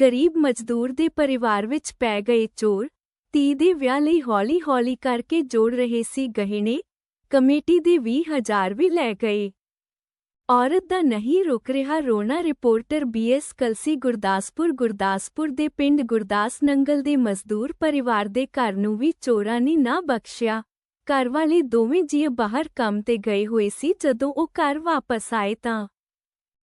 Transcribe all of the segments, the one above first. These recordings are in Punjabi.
ਗਰੀਬ ਮਜ਼ਦੂਰ ਦੇ ਪਰਿਵਾਰ ਵਿੱਚ ਪੈ ਗਏ ਚੋਰ ਧੀ ਦੇ ਵਿਆਹ ਲਈ ਹੌਲੀ-ਹੌਲੀ ਕਰਕੇ ਜੋੜ ਰਹੇ ਸੀ ਗਹਿਣੇ, ਕਮੇਟੀ ਦੇ 20000 ਵੀ ਲੈ ਗਏ। ਔਰਤ ਦਾ ਨਹੀਂ ਰੁਕ ਰਿਹਾ ਰੋਣਾ, reporter B S Kalsi Gurdaspur Gurdaspur ਦੇ ਪਿੰਡ ਗੁਰਦਾਸ ਨੰਗਲ ਦੇ ਮਜ਼ਦੂਰ ਪਰਿਵਾਰ ਦੇ ਘਰ ਨੂੰ ਵੀ ਚੋਰਾਂ ਨੇ ਨਾ ਬਖਸ਼ਿਆ। ਘਰ ਵਾਲੇ ਦੋਵੇਂ ਜੀਅ ਬਾਹਰ ਕੰਮ ਤੇ ਗਏ ਹੋਏ ਸੀ, ਜਦੋਂ ਉਹ ਘਰ ਵਾਪਸ ਆਏ ਤਾਂ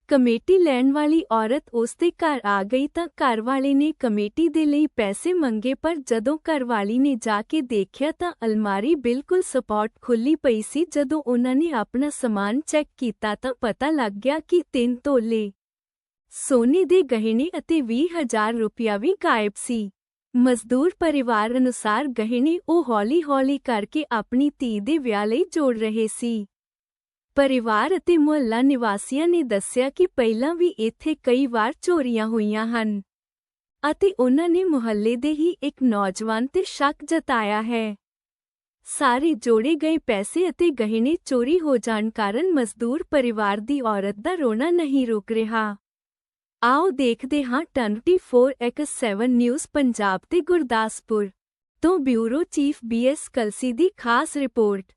ਕਮੇਟੀ ਲੈਣ ਵਾਲੀ ਔਰਤ ਉਸ ਦੇ ਘਰ ਆ ਗਈ ਤਾਂ ਘਰ ਵਾਲੇ ਨੇ ਕਮੇਟੀ ਦੇ ਲਈ ਪੈਸੇ ਮੰਗੇ, ਪਰ ਜਦੋਂ ਘਰ ਵਾਲੀ ਨੇ ਜਾ ਕੇ ਦੇਖਿਆ ਤਾਂ ਅਲਮਾਰੀ ਬਿਲਕੁਲ ਸਪੌਟ ਖੁੱਲੀ ਪਈ ਸੀ। ਜਦੋਂ ਉਹਨਾਂ ਨੇ ਆਪਣਾ ਸਮਾਨ ਚੈੱਕ ਕੀਤਾ ਤਾਂ ਪਤਾ ਲੱਗ ਗਿਆ ਕਿ ਤਿੰਨ ਤੋਲੇ ਸੋਨੇ ਦੇ ਗਹਿਣੇ ਅਤੇ 20000 ਰੁਪਇਆ ਵੀ ਗਾਇਬ ਸੀ। ਮਜ਼ਦੂਰ ਪਰਿਵਾਰ ਅਨੁਸਾਰ ਗਹਿਣੇ ਉਹ ਹੌਲੀ-ਹੌਲੀ ਕਰਕੇ ਆਪਣੀ ਧੀ ਦੇ ਵਿਆਹ ਲਈ ਜੋੜ ਰਹੇ ਸੀ। ਪਰਿਵਾਰ ਅਤੇ ਮੁਹੱਲਾ ਨਿਵਾਸੀਆਂ ਨੇ ਦੱਸਿਆ ਕਿ ਪਹਿਲਾਂ ਵੀ ਇੱਥੇ ਕਈ ਵਾਰ ਚੋਰੀਆਂ ਹੋਈਆਂ ਹਨ ਅਤੇ ਉਹਨਾਂ ਨੇ ਮੁਹੱਲੇ ਦੇ ਹੀ ਇੱਕ ਨੌਜਵਾਨ ਤੇ ਸ਼ੱਕ ਜਤਾਇਆ ਹੈ। ਸਾਰੇ ਜੋੜੇ ਗਏ ਪੈਸੇ ਅਤੇ ਗਹਿਣੇ ਚੋਰੀ ਹੋ ਜਾਣ ਕਾਰਨ ਮਜ਼ਦੂਰ ਪਰਿਵਾਰ ਦੀ ਔਰਤ ਦਾ ਰੋਣਾ ਨਹੀਂ ਰੁਕ ਰਿਹਾ। ਆਓ ਦੇਖਦੇ ਹਾਂ 24x7 ਨਿਊਜ਼ ਪੰਜਾਬ ਤੇ ਗੁਰਦਾਸਪੁਰ ਤੋਂ ਬਿਊਰੋ ਚੀਫ ਬੀਐਸ ਕਲਸੀ ਦੀ ਖਾਸ ਰਿਪੋਰਟ।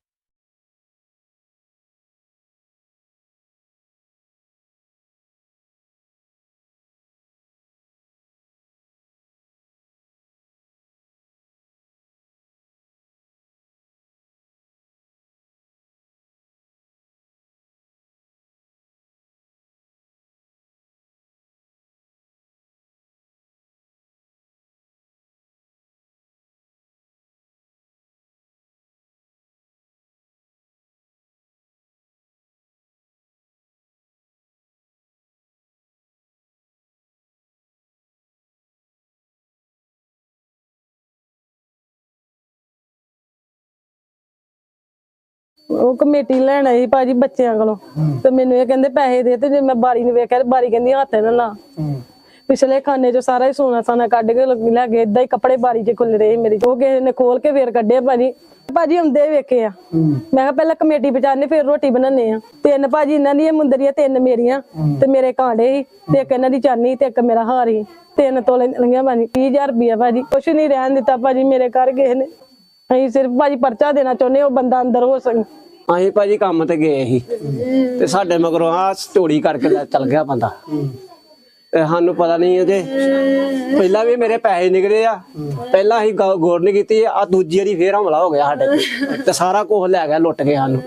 ਉਹ ਕਮੇਟੀ ਲੈਣ ਆਈ ਭਾਜੀ ਬੱਚਿਆਂ ਕੋਲੋਂ। ਤੇ ਮੈਨੂੰ ਇਹ ਕਹਿੰਦੇ ਪੈਸੇ ਦੇ ਤੇ ਜੇ ਮੈਂ ਬਾਰੀ ਨੂੰ ਵੇਖਿਆ ਤੇ ਬਾਰੀ ਕਹਿੰਦੀ ਹੱਥ ਨਾ ਲਾ ਪਿਛਲੇ ਖਾਨੇ ਚੋਂ ਸਾਰਾ ਹੀ ਸੋਨਾ ਸਾਨਾ ਕੱਢ ਕੇ ਲ- ਗਏ ਏਦਾਂ ਹੀ ਕੱਪੜੇ ਬਾਰੀ 'ਚ ਖੁੱਲ ਰਹੇ ਮੇਰੇ ਉਹ ਕਿਸੇ ਨੇ ਖੋਲ ਕੇ ਫੇਰ ਕੱਢੇ ਭਾਜੀ। ਭਾਜੀ ਹੁੰਦੇ ਵੇਖੇ ਆ। ਮੈਂ ਕਿਹਾ ਪਹਿਲਾਂ ਕਮੇਟੀ ਬਚਾਣੇ ਫਿਰ ਰੋਟੀ ਬਣਾਉਂਦੇ ਆ। ਤਿੰਨ ਭਾਜੀ ਇਹਨਾਂ ਦੀਆਂ ਮੁੰਦਰੀਆਂ ਤਿੰਨ ਮੇਰੀਆਂ ਤੇ ਮੇਰੇ ਕਾਂਡੇ ਸੀ ਤੇ ਇੱਕ ਇਹਨਾਂ ਦੀ ਚਾਨੀ ਤੇ ਇੱਕ ਮੇਰਾ ਹਾਰ ਸੀ ਤਿੰਨ ਤੋਲੇ ਲੰਗੀਆਂ ਭਾਜੀ 20000 ਰੁਪਇਆ ਭਾਜੀ। ਕੁਛ ਨਹੀਂ ਰਹਿਣ ਦਿੱਤਾ ਭਾਜੀ ਮੇਰੇ ਘਰ ਗਏ ਨੇ। ਅਸੀਂ ਸਿਰਫ ਭਾਜੀ ਪਰਚਾ ਦੇਣਾ ਚਾਹੁੰਦੇ ਉਹ ਬੰਦਾ ਅੰਦਰ ਹੋ ਸਕੇ ਅਸੀਂ ਭਾਜੀ ਕੰਮ ਤੇ ਗਏ ਸੀ ਤੇ ਸਾਡੇ ਮਗਰੋਂ ਆ ਚੋਰੀ ਕਰਕੇ ਲੈ ਚਲ ਗਿਆ ਬੰਦਾ। ਤੇ ਸਾਨੂੰ ਪਤਾ ਨਹੀਂ ਉਹਦੇ ਪਹਿਲਾਂ ਵੀ ਮੇਰੇ ਪੈਸੇ ਨਿਕਲੇ ਆ। ਪਹਿਲਾਂ ਅਸੀਂ ਗੌ- ਗੌਰ ਨਹੀਂ ਕੀਤੀ ਆ ਦੂਜੀ ਵਾਰੀ ਫੇਰ ਹਮਲਾ ਹੋ ਗਿਆ ਸਾਡੇ ਤੇ। ਤੇ ਸਾਰਾ ਕੁਝ ਲੈ ਗਿਆ ਲੁੱਟ ਕੇ ਸਾਨੂੰ।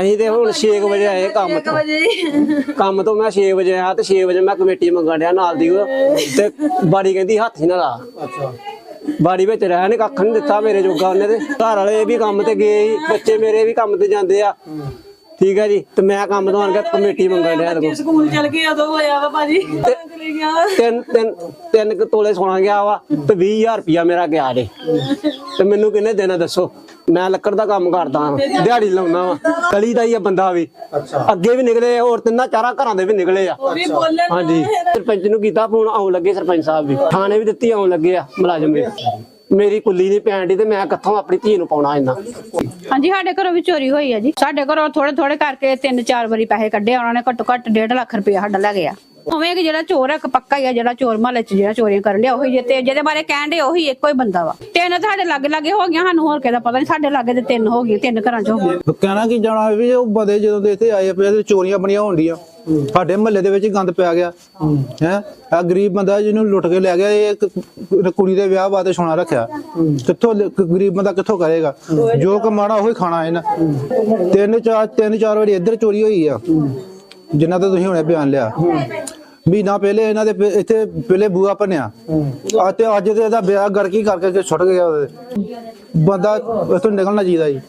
ਅਸੀਂ ਤੇ ਹੁਣ 6 ਵਜੇ ਆਏ ਕੰਮ ਤੋਂ। ਕੰਮ ਤੋਂ ਮੈਂ 6 ਵਜੇ ਆਇਆ ਤੇ 6 ਵਜੇ ਮੈਂ ਕਮੇਟੀ ਮੰਗਣ ਡਿਆ ਨਾਲ ਦੀ ਉਹ। ਤੇ ਬਾੜੀ ਕਹਿੰਦੀ ਹੱਥ ਹੀ ਨਾ ਲਾ। ਅੱਛਾ। ਬਾੜੀ ਵਿੱਚ ਰਹਿ ਨੇ ਕੱਖ ਨਹੀਂ ਦਿੱਤਾ ਮੇਰੇ ਜੋਗਾ ਉਹਨੇ ਤੇ। ਘਰ ਵਾਲੇ ਵੀ ਕੰਮ ਤੇ ਗਏ ਸੀ, ਬੱਚੇ ਮੇਰੇ ਵੀ ਕੰਮ ਤੇ ਜਾਂਦੇ ਆ। ਠੀਕ ਹੈ ਜੀ? ਤੇ ਮੈਂ ਕੰਮ ਤੋਂ ਆਣ ਕੇ ਕਮੇਟੀ ਮੰਗਣ ਡਿਆ ਇਹਦੇ ਕੋਲ ਸਕੂਲ ਚਲ ਗਏ ਉਦੋਂ ਹੋਇਆ ਵਾ ਭਾਜੀ। ਤਿੰਨ ਤਿੰਨ ਤਿੰਨ ਕੁ ਤੋਲੇ ਸੋਨਾ ਗਿਆ ਵਾ ਤੇ 20000 ਰੁਪਇਆ ਮੇਰਾ ਗਿਆ ਜੇ। ਤੇ ਮੈਨੂੰ ਕਿੰਨੇ ਦੇਣਾ ਦੱਸੋ? ਮੈਂ ਲੱਕੜ ਦਾ ਕੰਮ ਕਰਦਾ ਹਾਂ ਦਿਹਾੜੀ ਲਾਉਣਾ ਵਾ। ਗਲੀ ਦਾ ਹੀ ਆ ਬੰਦਾ ਵੀ। ਅੱਗੇ ਵੀ ਨਿਕਲੇ ਹੋਰ ਤਿੰਨਾਂ ਚਾਰਾਂ ਘਰਾਂ ਦੇ ਵੀ ਨਿਕਲੇ ਆ। ਹਾਂਜੀ। ਸਰਪੰਚ ਨੂੰ ਕੀਤਾ ਫੋਨ ਆਉਣ ਲੱਗੇ ਸਰਪੰਚ ਸਾਹਿਬ ਵੀ। ਥਾਣੇ ਵੀ ਦਿੱਤੀ ਆਉਣ ਲੱਗੇ ਆ ਮੁਲਾਜ਼ਮ ਵੀ। ਮੇਰੀ ਕੁੱਲੀ ਨਹੀਂ ਪੈਣ ਦੀ ਤੇ ਮੈਂ ਕਿੱਥੋਂ ਆਪਣੀ ਧੀ ਨੂੰ ਪਾਉਣਾ ਇੰਨਾ? ਹਾਂਜੀ, ਸਾਡੇ ਘਰੋਂ ਵੀ ਚੋਰੀ ਹੋਈ ਆ ਜੀ। ਸਾਡੇ ਘਰੋਂ ਥੋੜੇ ਥੋੜੇ ਕਰਕੇ ਤਿੰਨ ਚਾਰ ਵਾਰੀ ਪੈਸੇ ਕੱਢੇ ਉਹਨਾਂ ਨੇ ਘੱਟੋ ਘੱਟ 1.5 ਲੱਖ ਰੁਪਇਆ ਸਾਡਾ ਲੈ ਗਿਆ। ਉਵੇਂ ਕਿ ਜਿਹੜਾ ਚੋਰ ਹੈ ਇੱਕ ਪੱਕਾ ਹੀ ਆ ਜਿਹੜਾ ਚੋਰ ਮਹੱਲੇ 'ਚ ਜਿਹੜਾ ਚੋਰੀਆਂ ਕਰਨ ਲਿਆ ਉਹੀ ਜੇ ਤੇ ਜਿਹਦੇ ਬਾਰੇ ਕਹਿਣ ਦੇ ਉਹੀ ਇੱਕੋ ਹੀ ਬੰਦਾ ਵਾ। ਤਿੰਨ ਤਾਂ ਸਾਡੇ ਲਾਗੇ ਲਾਗੇ ਹੋ ਗਈਆਂ, ਸਾਨੂੰ ਹੋਰ ਕਿਹਦਾ ਪਤਾ ਨਹੀਂ। ਸਾਡੇ ਲਾਗੇ ਤੇ ਤਿੰਨ ਹੋ ਗਈਆਂ, ਤਿੰਨ ਘਰਾਂ 'ਚ ਹੋ ਗਈਆਂ। ਕਹਿਣਾ ਕੀ ਜਾਣਾ ਵੀ ਉਹ ਬੰਦੇ ਜਦੋਂ ਦੇ ਇੱਥੇ ਆਏ ਪਏ ਤੇ ਚੋਰੀਆਂ ਬਣੀਆਂ ਹੋਣਡੀਆਂ ਸਾਡੇ ਮਹੱਲੇ ਦੇ ਵਿੱਚ ਗੰਦ ਪਿਆ ਗਿਆ। ਹੈ? ਆ ਗਰੀਬ ਬੰਦਾ ਜਿਹਨੂੰ ਲੁੱਟ ਕੇ ਲੈ ਗਿਆ, ਇਹ ਇੱਕ ਕੁੜੀ ਦੇ ਵਿਆਹ ਵਾਸਤੇ ਸੋਨਾ ਰੱਖਿਆ। ਕਿੱਥੋਂ ਲ- ਗਰੀਬ ਬੰਦਾ ਕਿੱਥੋਂ ਕਰੇਗਾ? ਜੋ ਕਮਾਣਾ ਉਹੀ ਖਾਣਾ ਇਹਨਾਂ ਤਿੰਨ ਚਾਰ ਤਿੰਨ ਚਾਰ ਵਾਰੀ ਇੱਧਰ ਚੋਰੀ ਹੋਈ ਆ। ਜਿਨ੍ਹਾਂ ਦਾ ਤੁਸੀਂ ਹੁਣੇ ਬਿਆਨ ਲਿਆ। ਮਹੀਨਾ ਪਹਿਲੇ ਇਹਨਾਂ ਦੇ ਪ- ਇੱਥੇ ਪਹਿਲੇ ਬੂਆ ਭੰਨਿਆ। ਆ ਤੇ ਅੱਜ ਤੇ ਇਹਦਾ ਵਿਆਹ ਗੜਕੀ ਕਰਕੇ ਛੁੱਟ ਗਿਆ ਉਹਦੇ। ਬੰਦਾ ਇੱਥੋਂ ਨਿਕਲਣਾ ਚਾਹੀਦਾ ਜੀ।